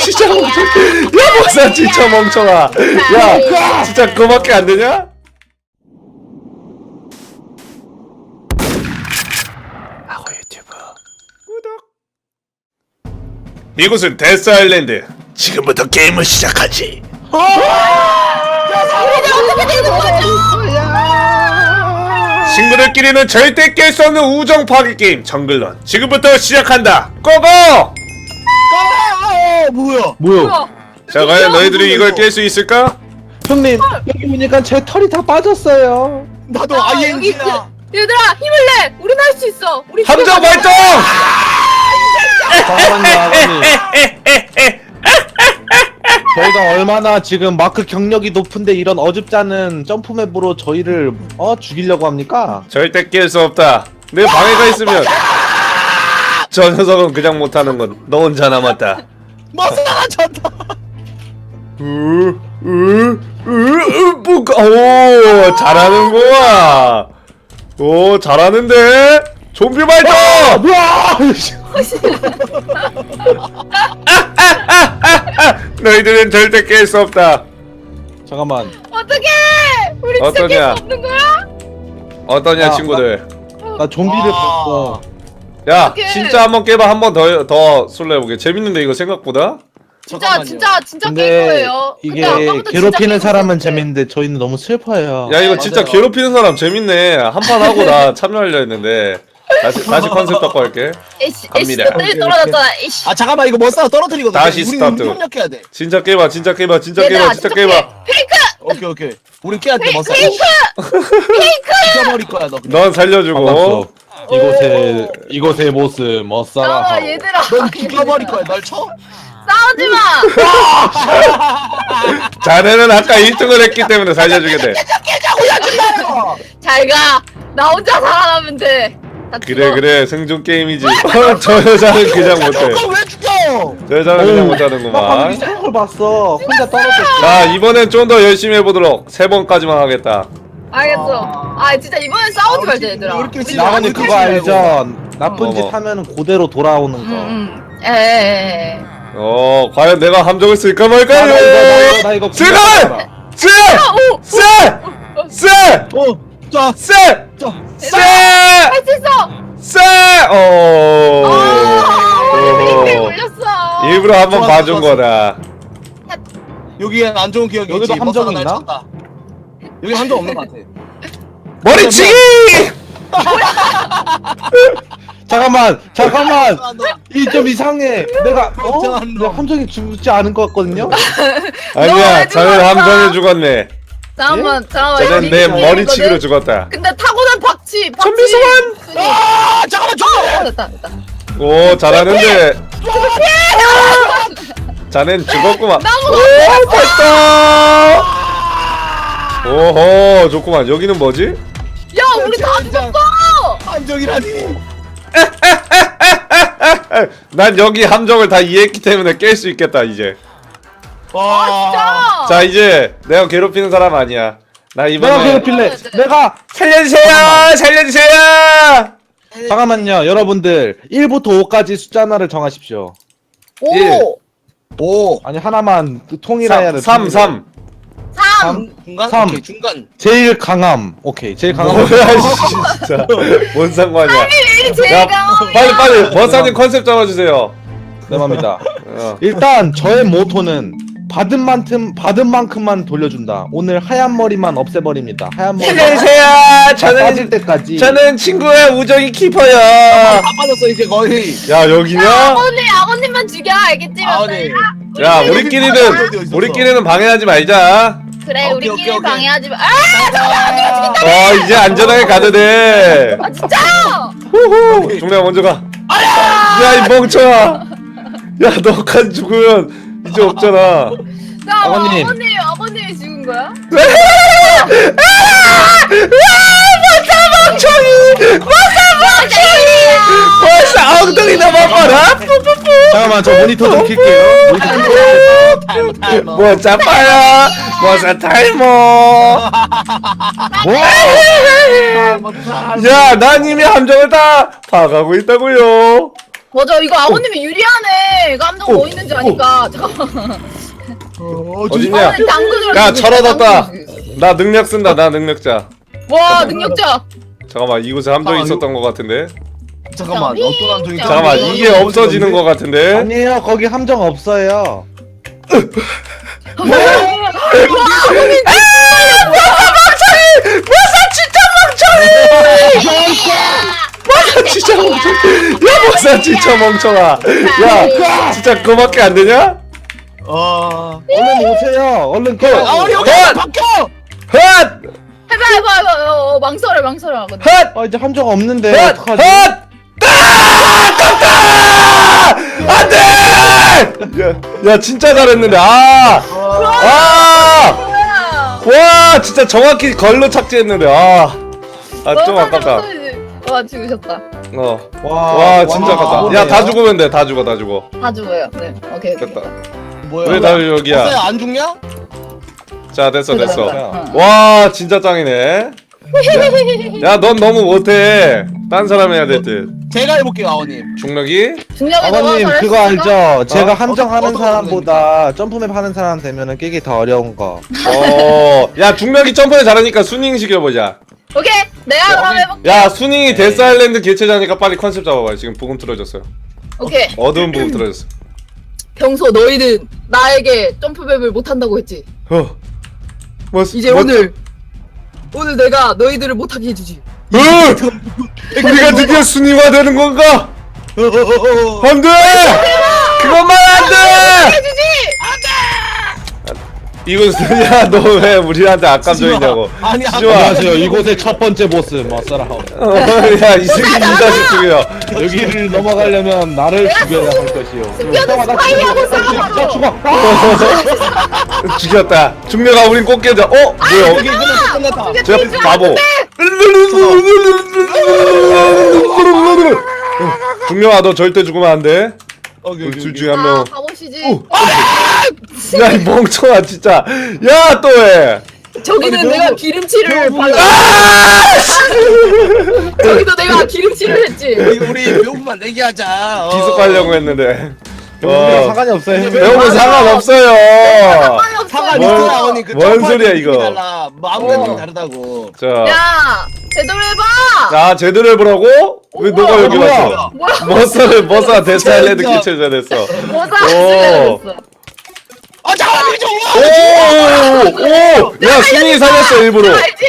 진짜 멍청. 야 뭐사 진짜 멍청아. 야 진짜 그거밖에 안 되냐? 하고 유튜브 구독. 이곳은 데스 아일랜드. 지금부터 게임을 시작하지. 친구들끼리는 절대 깰 수 없는 우정 파괴 게임 정글런 지금부터 시작한다. 고고! 아, 뭐야? 뭐야? 자 과연 너희들이 이걸 깰 수 있을까? 형님 여기 보니까 제 털이 다 빠졌어요. 나도 야, 여기 ING야. 그- 얘들아 힘을 내. 우린 할 수 있어. 우리 함정 집에 가자. 발동! 아버님. 저희가 얼마나 지금 마크 경력이 높은데 이런 어줍잖은 점프맵으로 저희를 어 죽이려고 합니까? 절대 깰수 없다. 내 방해가 있으면 저 녀석은 그냥 못하는 건 너 혼자 남았다. 머스가 졌다. 으으으으 뭐가 오 잘하는구나. 오 잘하는데 좀비 발동! 뭐야? 너희들은 절대 깰 수 없다. 잠깐만. 어떡해? 우리 진짜 어떠냐? 깰수 없는 거야? 어떠냐 아, 친구들? 나 좀비를 아. 봤어. 야 어떡해. 진짜 한번 깨봐 한 번 더 더 술래보게 재밌는데 이거 생각보다 진짜 잠깐만요. 진짜 진짜 깰 근데 거예요. 이게 아까부터 진짜 괴롭히는 깨고 사람은. 재밌는데 저희는 너무 슬퍼요. 야 이거 맞아요. 진짜 괴롭히는 사람 재밌네 한 판 하고 나 참여하려 했는데 다시 다시 컨셉 바꿔 할게 에이씨 갑니다. 떨어졌잖아. 에이씨. 아 잠깐만 이거 머스가 떨어뜨리거든. 다시 우리 스타트. 우리 협력해야 돼. 진짜 깨봐 진짜 깨봐 진짜 깨봐 진짜 깨봐 페이크 오케이 오케이. 우리 깨야 돼 머스. 페이크. 죽여버릴 거야 너. 넌 살려주고 반갑소. 이곳의 이곳의 모습. 아 얘들아. 넌 죽여버릴 거야. 널 쳐? 싸우지 마. 자네는 아까 1등을 했기 때문에 살려주게 돼 깨자고야 잘 가. 나 혼자 살아남으면 돼. 나 그래. 그래 생존 게임이지 어, 저 여자는 그냥 못해 왜 죽여? 저 여자는 그냥 나 방금 못하는구만 이상한 걸 봤어. 혼자 떨어졌어. 자 이번엔 좀 더 열심히 해보도록 세 번까지만 하겠다 알겠어. 아 진짜 이번엔 싸우지 말자 얘들아. 우리끼리 우리 진짜 우리 그거 알죠? 나쁜 어머. 짓 하면 그대로 돌아오는 거. 응, 응. 에에 에. 어 과연 내가 함정을 쓸까 아, 나 이거 나 이거 말까요 나. 쎄! 오! 쎄! 쎄! 어, 자, 쎄! 자. 쎄! 할 수 있어! 쎄! 어. 아, 우리 어. 올렸어! 일부러 한번 좋았어, 봐준 좋았어. 거다. 여기엔 안 좋은 기억이 여기도 있지. 함정 날 있나? 쳤다. 여기 함정 없는 것 같아. 머리치기! 잠깐만, 잠깐만. 이좀 이상해. 내가 어? 걱정한 내가 놈. 함정이 죽지 않은 것 같거든요. 아니야, 너 저는 죽었어. 함정에 죽었네. 잠깐만, 잠깐만. 저는 내 머리치기로? 죽었다. 근데 타고난 박치! 박치! 좀비 소환! 순이. 아, 잠깐만 줘. 어, 됐다, 됐다. 오, 잘하는데. 자넨 죽었구만. 나무가 오, 됐다! 오호, 좋구만. 여기는 뭐지? 야, 우리 다 진짜. 죽었어! 함정이라니. 난 여기 함정을 다 이해했기 때문에 깰 수 있겠다, 이제. 와. 진짜! 자, 이제 내가 괴롭히는 사람 아니야. 나 내가 이번에 괴롭힐래. 내가 살려주세요! 살려주세요! 잠깐만요, 여러분들 1부터 5까지 숫자 하나를 정하십시오. 오! 예. 오. 아니 하나만 통일해야 돼. 3, 3. 3! 중간? 삼. 오케이, 중간. 제일 강함. 오케이, 제일 강함. 뭐야, 씨, 진짜. 뭔 상관이야. 이 야, 제가 빨리, 빨리, 머사님 컨셉 잡아주세요. 네 맘입니다. 어. 일단 저의 모토는 받은 만큼 받은 만큼만 돌려준다. 오늘 하얀 머리만 없애버립니다. 하얀 머리 빠질 저는, 때까지. 저는 친구의 우정이 키퍼요. 다 빠졌어 이제 거의. 야, 여기냐? 아버님, 아버님만 죽여, 알겠지? 아, 네. 야, 우리끼리는? 우리끼리는 방해하지 말자. 그래, 오케이, 우리끼리 오케이, 오케이. 방해하지 마. 아! 어, 이제 안전하게 가도 돼. 아, 진짜! 후후! 종래야, 먼저 가. 야, 이 멍청아. 야, 너까지 죽으면 이제 없잖아. 나 아버님. 아버님, 아버님이 죽은 거야? 벌써 엉덩이나 먹어라. 잠깐만 저 모니터 좀 킬게요. 모니터 좀 타이머 타이머. 뭐 짜파야. 뭐사 탈모. 뭐? 잘못 야, 난 이미 함정을 다 파가고 있다고요. 맞아 이거 아버님이 유리하네. 깜짝 오, 뭐 있는지 아니까. 잠깐만. 어딨냐? 아버님 당근으로. 야. 당근으로 죽이지. 나 능력 쓴다. 나 능력자. 와 능력자. 잠깐만, 이곳에 함정이 아, 있었던 것 같은데. 잠깐만 어떤 함정이 잠깐만, 어, 이게 없어지는 것 같은데. 아니에요 거기 함정 없어요 진짜 멍청. 야, 목사 진짜 멍청아. 야, 진짜 그거밖에 안 되냐? 아 얼른 오세요 얼른 켜 아, 우리 여기 헛! 바뀌어 헛! 해봐 해봐 해봐. 어, 어, 망설여 망설여. 근데. 헛! 아 이제 함정 없는데 헛! 어떡하지 헛! 아! 깜짝! 안 돼! 야, 야, 진짜 잘했는데. 아! 아! 뭐야? 와, 진짜 정확히 걸로 착지했는데. 아. 아, 좀 아깝다. 와 죽으셨다. 어. 와, 와, 진짜 아깝다. 뭐네요? 야, 다 죽으면 돼. 다 죽어, 다 죽어. 다 죽어요. 네. 오케이. 오케이. 됐다. 뭐야 왜 다 여기야? 박사야 안 죽냐? 자, 됐어, 됐어. 응. 와, 진짜 짱이네. 야, 넌 너무 못해. 딴 사람 해야 될 듯. 제가 해볼게요 아버님 중력이? 중력이 아버님 그거 잘했으니까. 알죠? 제가 어? 함정하는 어떤 사람보다 점프맵 하는 사람 되면은 깨기 더 어려운 거 어. 야, 중력이 점프를 잘하니까 수닝 시켜보자. 오케이. 내가 그럼 해볼게. 야, 수닝이 데스 아일랜드 개최자니까 빨리 컨셉 잡아봐. 지금 부금 틀어졌어요. 오케이. 어두운 부금 틀어졌어. 평소 너희는 나에게 점프맵을 못한다고 했지. 어. 뭐, 이제 뭐- 오늘 오늘 내가 너희들을 못하게 해주지. 으! 우리가 드디어 순위화 되는 건가? 안 돼! 그것만 안 돼! 해주지. 이건 야, 너왜 우리한테 악감정이냐고. 아니 좋아. 안녕하세요 이곳의 첫 번째 보스 마사라 어, 야, 이 자식 죽여. 여기를 넘어가려면 나를 죽여야 할 것이오 숨겨둔 스파이하고 싸워. 죽어 죽였다. 중력아, 우린 꼭 깨자. 어? 뭐야? 여기 끝났어 끝났다 저 옆에 바보. 중력아, 너 절대 죽으면 안 돼. 오케이 오케이 둘 오케이. 중에 한 아 명. 가보시지. 오. 야, 이 멍청아, 진짜. 야, 또 해. 저기는 아니, 내가 너무- 기름칠을 너무 발라. 아! 저기도 내가 기름칠을 했지. 우리 우리 배고프만 내기하자 어. 기습하려고 했는데. 우리랑 어. 상관이 없어요 배우면 상관없어요. 상관이 없어. 사과 뭘- 리스트 아버님 그뭔 점프할 소리야, 때 이거. 느낌이 달라 어. 다르다고 자, 야 제대로 해봐. 자 제대로 해보라고? 왜 너가 여기 뭐야? 왔어? 뭐야? 머사를 머사 데스타일랜드 진짜. 기체자 됐어. 뭐사 오. 아 잠깐만 이거 좀 오, 오, 야 순이 살렸어 일부러. 알지?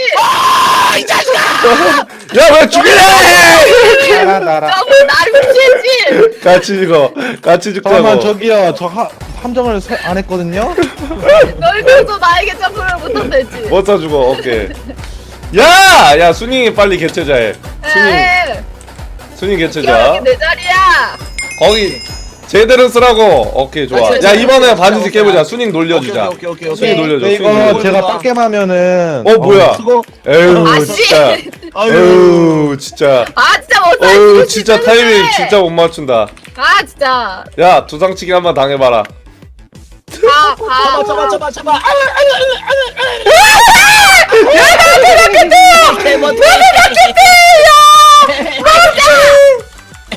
야왜 죽이래? 나라 나라 저거 나를 무시했지. 같이 죽어, 같이 잠깐만 죽자고. 저기요 저 하, 함정을 세- 안 했거든요 너희 그래서 나에게 점프를 했지. 머사 죽어, 오케이. 야, 야 순이 빨리 개체자해. 순이, 에이, 순이 개체자. 여기 내 자리야. 거기 제대로 쓰라고. 오케이 좋아. 아, 야 이번에 반드시 깨보자. 순이 놀려주자. 오케이 오케이 오케이 순이 오케이 놀려줘. 네, 순이 이거 놀려줘. 제가 빡겜하면은 어 뭐야? 수고 에휴 아씨. 진짜. 아유 진짜. 아 진짜 못하. 어휴 진짜 타이밍 진짜 못 맞춘다. 아 진짜. 야 두상치기 한번 당해봐라. 가 가. 잡아 잡아 잡아 잡아 저기 내가 야 기름칠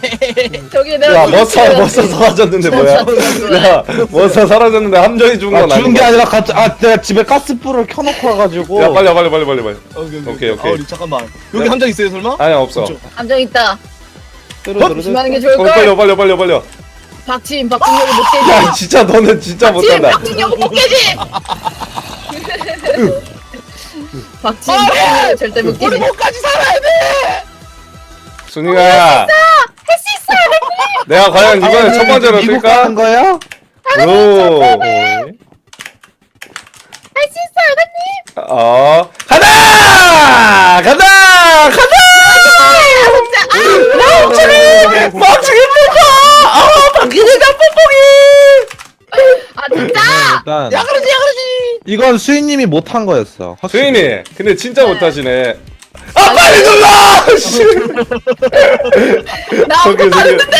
을 머사 했지. 머사 사라졌는데 뭐야? 야 머사 사라졌는데 함정이 죽은 아, 건 죽은 게. 아니라 가, 아 내가 집에 가스불을 켜놓고 와가지고 야 빨리 와, 빨리 빨리 빨리 빨리. 오케이 오케이, 오케이. 아 우리 잠깐만 여기 함정 있어요 설마? 아니야 없어. 그쵸. 감정 있다. 뚜루뚜루뚜루. 조심하는 게 좋을 어, 빨리 와, 빨리. 와. 박치인 박진혁이 못 깨지. 야 진짜 너는 진짜 박치인 못한다. 박진혁이 못 깨지. 박치인 박진혁이 절대 못 우리 깨지. 목까지 살아야 돼 순이가 있어. 내가 과연 이번에 아버님, 첫 번째로 미국 뜰까? 가는 거야? 오. 할수 있어 아버님. 어 가다 가다 가다 멍청이 멍청이 뽀뽀 아 방귀내자 뽀뽀기 아 진짜. 일단 야 그러지 야 그러지 이건 수인님이 못한 거였어 확실히. 수인이 근데 진짜 못하시네 아 빨리 눌러 씨. 나 저기 아무것도 안 저기 했는데.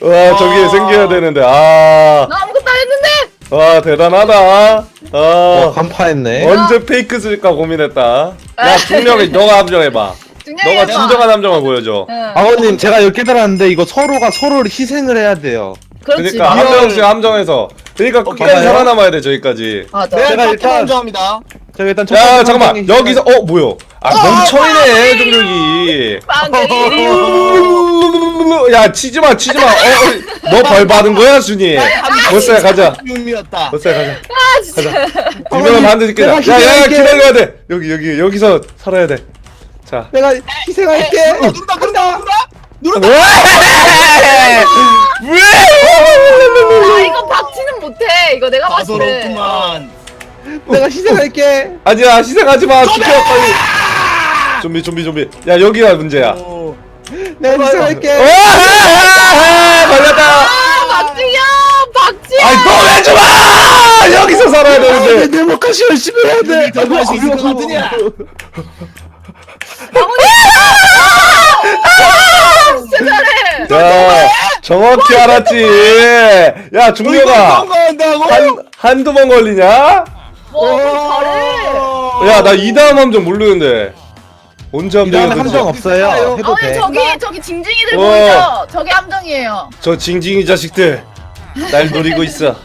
와 저기 아. 생겨야 되는데 아와 나 아무것도 안 했는데. 대단하다 어, 아 간파했네 언제 페이크 쓸까 고민했다 야 중력이 너가 합정해봐 중량이 너가 진정한 함정을 보여줘. 응. 아버님 제가 이렇게 깨달았는데 이거 서로가 서로를 희생을 해야 돼요. 그렇지. 그러니까 한 명씩 함정해서. 그러니까 끝까지 봐봐요. 살아남아야 돼 저기까지. 맞아. 네, 제가 일단- 좋아합니다. 제가 일단 첫 야 번째 잠깐만 함정이 여기서 어 뭐야? 아 멍청이네 종력이. 빵댕이. 야 치지마 치지마. 어너벌 받은 거야 순이. 벌써야 가자. 유미였다. 벌써야 가자. 아 진짜. 이거는 반드시 깨자. 내가 야야. 기다려야 돼. 여기 여기 여기서 살아야 돼. 자. 내가 희생할게. 누른다 누른다 누른다. 왜? 아 이거 박치는 못해. 이거 내가 봤을 때. 내가 희생할게. 아니야 희생하지 마. 지켜 빨리. 좀비 좀비 좀비. 야 여기가 문제야. 오. 내가 희생할게. 와! 걸렸다. 아 박지현, 박지현. 아이 너왜 좋아? 여기서 살아야 되는데. 내 목까지 열심히 해야 돼. 이거 할수 있을 것 같으냐? 야 정확히 알았지. 야 이거? 한 한두 번 걸리냐? 와, 너 잘해. 야나 이 다음 함정 모르는데. 언제 이 다음에 함정이야? 함정? 없어요. 해도 아니 돼. 저기 저기 징징이들 와. 보이죠? 저게 함정이에요. 저 징징이 자식들 날 노리고 있어.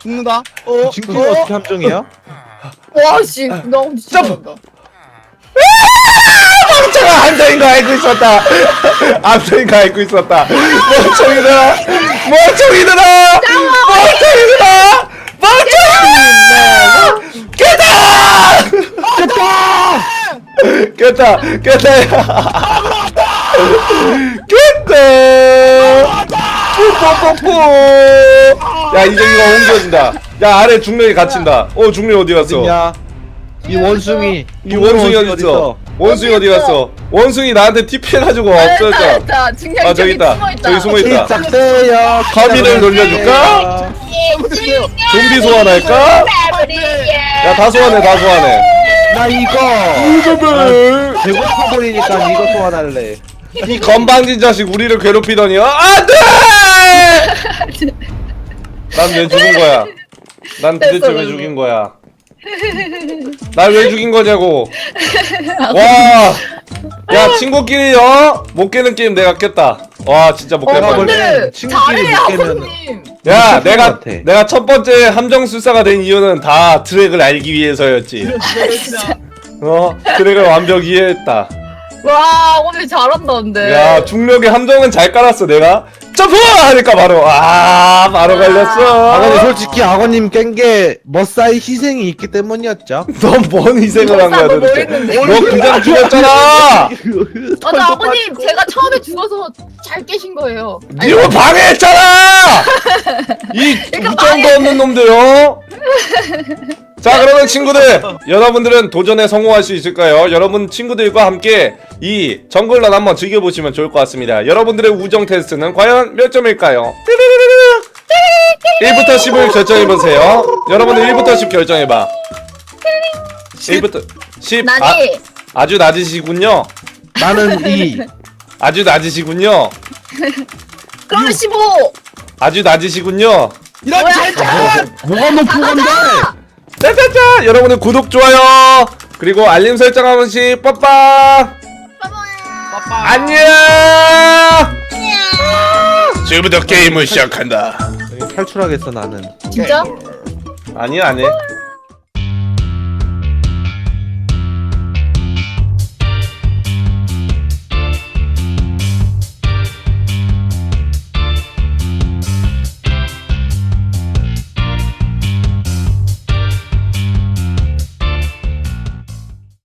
죽는다. 어. 지금 어떻게 함정이야? 와 씨, 너 진짜 점프. 잘한다. 멍청아 함정인 거 알고 있었다. 함정인 거 알고 있었다. 멍청이들아, 멍청이들아, 멍청이들아, 멍청이. 깼다! 깼다! 깼다! 깼다! 깼다! 뽀뽀뽀뽀! 야 이정이가 옮겨진다. 야 아래 중력이 갇힌다. 어 중력 어디 갔어? 이 원숭이. 이 원숭이 어디 있어? 원숭이 어디 갔어? 원숭이 나한테 TP 해가지고 잘했다, 없어졌잖아. 징징이 아, 저기 있다. 숨어 있다. 저기 숨어 있다. 시작돼요. 거미를 돌려줄까? 좀비 소환할까? 야 다 소환해 다 소환해. 나 이거 이거를 배고파 보이니까 이거 소환할래. 이 건방진 자식 우리를 괴롭히더니 어, 안 돼! 난왜 죽은 거야? 난 도대체 왜 죽인 거야? 날 왜 죽인 거냐고? 와, 야 친구끼리 어못 깨는 게임 내가 깼다. 와 진짜 못 어. 때 근데 친구끼리 잘해 느끼는- 아버님. 야 내가 같아. 내가 첫 번째 함정술사가 된 이유는 다 트랙을 알기 위해서였지. 어 트랙을 완벽히 이해했다. 와 오늘 잘한다 근데. 야 중력의 함정은 잘 깔았어 내가 점프 하니까 바로 아 바로 아버님 걸렸어. 솔직히 아버님 깬 게 머싸이 희생이 있기 때문이었죠. 넌뭔 희생을 한 거야 너뭐 도대체? 했는데? 너 그냥 죽었잖아. 맞아 아버님 제가 처음에 죽어서 잘 깨신 거예요. 니가 방해했잖아. 이 우정도 없는 놈들요. 자 그러면 친구들 여러분들은 도전에 성공할 수 있을까요? 여러분 친구들과 함께 이 정글런 한번 즐겨보시면 좋을 것 같습니다 여러분들의 우정 테스트는 과연 몇 점일까요? 1부터 10을 결정해보세요 여러분들 1부터 10 결정해봐 1부터 10 아, 나니 아주 낮으시군요 나는 이 아주 낮으시군요 그러면 15. 아주 낮으시군요 이런 뭐야? 젠장! 뭐가 높은 건데? 짜짜짜 여러분들 구독 좋아요 그리고 알림 설정 한 번씩 빠빠. 안녕. 지금부터 게임을 시작한다. 탈출하겠어 나는. 진짜? 아니야 안해